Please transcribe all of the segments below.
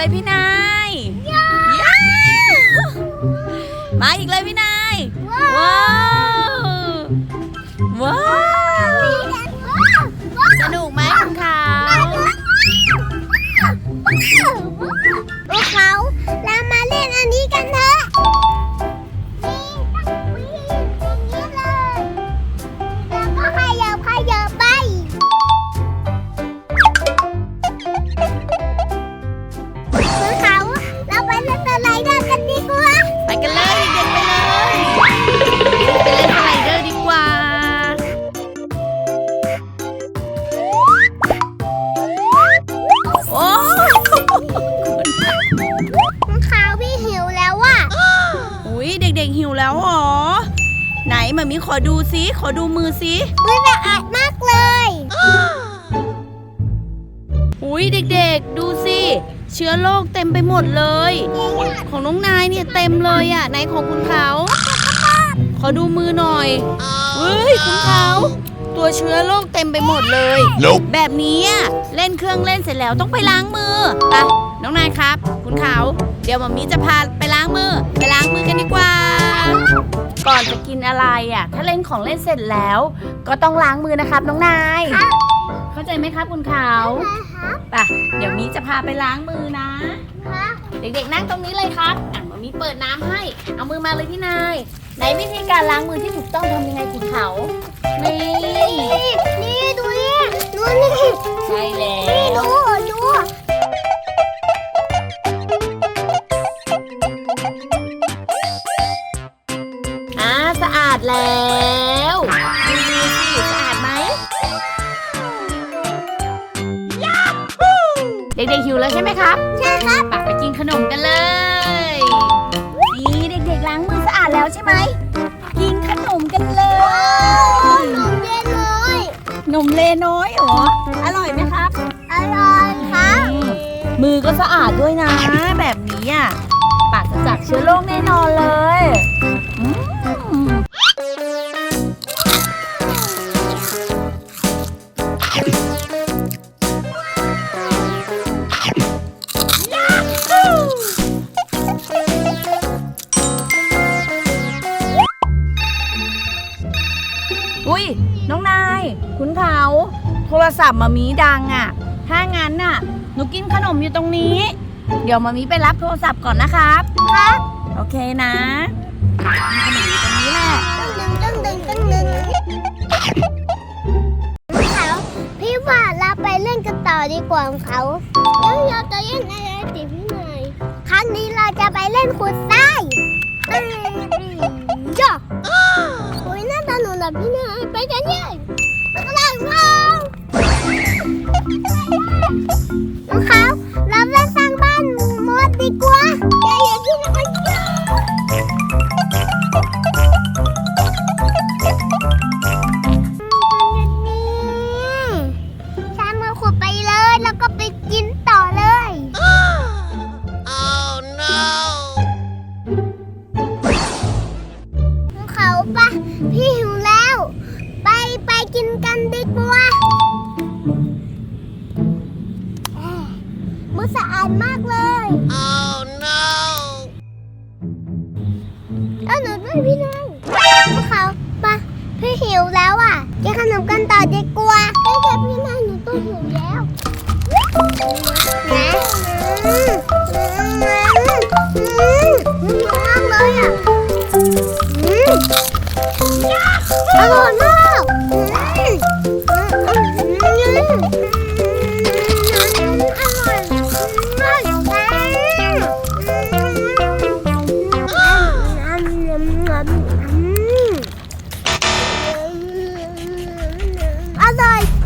เลยพี่นายย้มาอีกเลยพี่นาย ว้าว ว้าว สนุกไหมคุณขาวพวกเขาเรามา ด็กๆหิวแล้วเหรอ ไหนมามีขอดูซิ ขอดูมือซิมือสะอาดมากเลย อุ้ยเด็กๆ ดูสิ เชื้อโรคเต็มไปหมดเลย ของน้องนายเนี่ยเต็มเลยอะไหนของคุณเขา ขอดูมือหน่อยเฮ้ยคุณเขา ตัวเชื้อโรคเต็มไปหมดเลย Nope. แบบนี้อะเล่นเครื่องเล่นเสร็จแล้วต้องไปล้างมือไปน้องนายครับ คุณเขา เดี๋ยวมามีจะพาไปล้างมือ ไปล้างมือกันดีกว่า ก่อนจะกินอะไรอะ ถ้าเล่นของเล่นเสร็จแล้ว ก็ต้องล้างมือนะครับน้องนาย เข้าใจไหมครับคุณเขาครับไปเดี๋ยวมีจะพาไปล้างมือนะครับเด็กๆนั่งตรงนี้เลยครับอะมามีเปิดน้ำให้ เอามือมาเลยพี่นาย ไหนวิธีการล้างมือที่ถูกต้องทำยังไงคุณเขานี่นี่นี่ดูนี่ดูนี่ใช่แล้นี่วดูดู เลน้อยเหรอ อร่อยไหมครับ อร่อยครับอืมมือก็สะอาดด้วยนะ แบบนี้อะปราศจากเชื้อโรคแน่นอนเลย ศัพท์มามีดังอะ ถ้างั้นน่ะ หนูกินขนมอยู่ตรงนี้ เดี๋ยวมามีไปรับโทรศัพท์ก่อนนะครับ ครับ โอเคนะกินขนมอยู่ตรงนี้แหละ ตึงตึงตึงตึงตึงเขาพี่ว่าเราไปเล่นกันต่อดีกว่าของเขาแล้วเราจะเล่นอะไรติพี่หน่อยครั้งนี้เราจะไปเล่นขุดทรายอืมจ้ะโอ้ยน่าสนุกนะพี่หน่อยไปกันเลย ข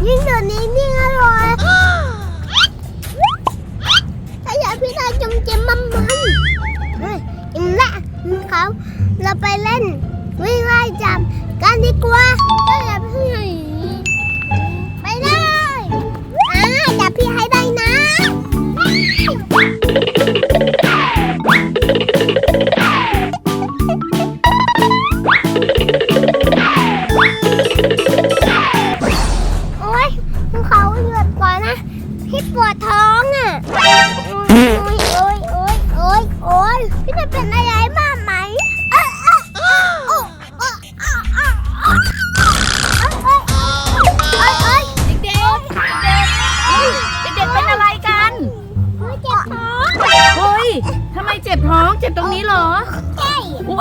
ยิ่งเดี๋ยวนี้ยิ่งอร่อยถ้าอยากพี่นายจมเจมมันมันเฮ้ยอิ่มละเขาเราไปเล่น วิ่งไล่จับกันดีกว่า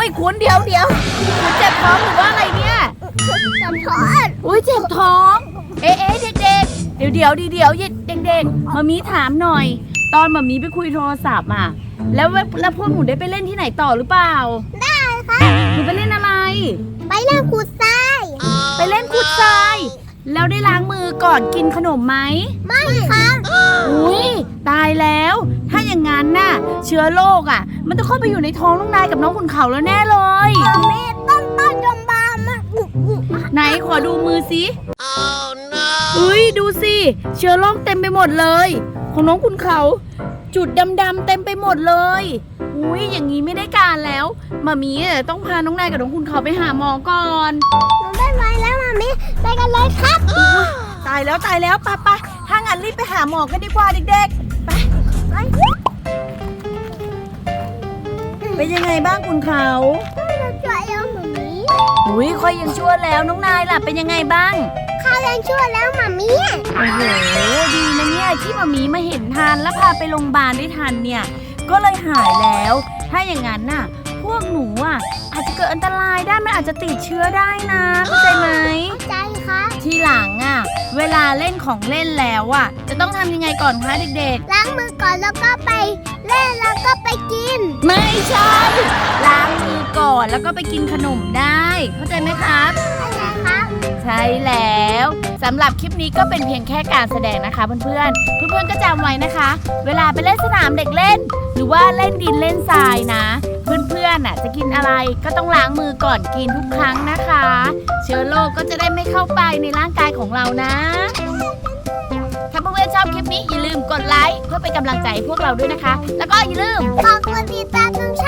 ยคุณเดี๋ยวเดี๋ยวคุณเจ็บท้องหรือว่าอะไรเนี่ย จำทอดอุ้ยเจ็บท้อง เอ๊ะเอ๊ะเด็กๆ เดี๋ยวเดี๋ยวเดี๋ยวเดี๋ยวเด็กๆมามีถามหน่อย ตอนมามีไปคุยโทรศัพท์อะ แล้วแล้วพวกหนูได้ไปเล่นที่ไหนต่อหรือเปล่า ได้ค่ะ หนูไปเล่นอะไร ไปเล่นขูดทราย ไปเล่นขุดทราย แล้วได้ล้างมือก่อนกินขนมไหม ไม่ค่ะ อุ้ยตายแล้ว ถ้าอย่างงั้นน่ะ เชื้อโรคอะมัน จะเข้าไปอยู่ในท้องน้องนายกับน้องขุนเขาแล้วแน่เลยแม่ต้นต้นจมบามอะอุ๊อุ๊ไหนขอดูมือสิ Oh no! เอ้ยดูสิ เชื้อโรคเต็มไปหมดเลย ของน้องคุณเขา จุดดำๆเต็มไปหมดเลย อุ้ยอย่างนี้ไม่ได้การแล้วมามีอะต้องพาน้องนายกับน้องคุณเขาไปหาหมอก่อนหนูไม่ไหวแล้วมามิไปกันเลยครับ ตายแล้วตายแล้วปะปะถ้างั้นรีบไปหาหมอกันดีกว่าเด็กๆไป เป็นยังไงบ้างคุณเขาเราช่วยแล้วมามิอุ้ยค่อยยังชั่วแล้วน้องนายล่ะเป็นยังไงบ้างข้าวแรงช่วยแล้วมามิโอ้โหดีนะเนี่ยที่มามีมาเห็นทันแล้วพาไปโรงพยาบาลได้ทันเนี่ย ก็เลยหายแล้ว ถ้าอย่างนั้นน่ะ พวกหนูอะอาจจะเกิดอันตรายได้มันอาจจะติดเชื้อได้นะเข้าใจไหมใจค่ะทีหลังอะ เวลาเล่นของเล่นแล้วอะ จะต้องทำยังไงก่อนคะเด็กล้างมือก่อนแล้วก็ไปเล่นแล้วก็ไปกินๆไม่ ใช่ ล้างมือก่อนแล้วก็ไปกินขนมได้ เข้าใจไหมครับอะไรครับ ใช่แล้วสำหรับคลิปนี้ก็เป็นเพียงแค่การแสดงนะคะเพื่อนๆ เพื่อนๆก็จำไว้นะคะ เวลาไปเล่นสนามเด็กเล่น หรือว่าเล่นดินเล่นทรายนะ เพื่อนๆน่ะจะกินอะไรก็ต้องล้างมือก่อนกินทุกครั้งนะคะ เชื้อโรคก็จะได้ไม่เข้าไปในร่างกายของเรานะ ถ้าเพื่อนๆชอบคลิปนี้อย่าลืมกดไลค์เพื่อเป็นกำลังใจให้พวกเราด้วยนะคะ แล้วก็อย่าลืมฝากกดติดตามทางช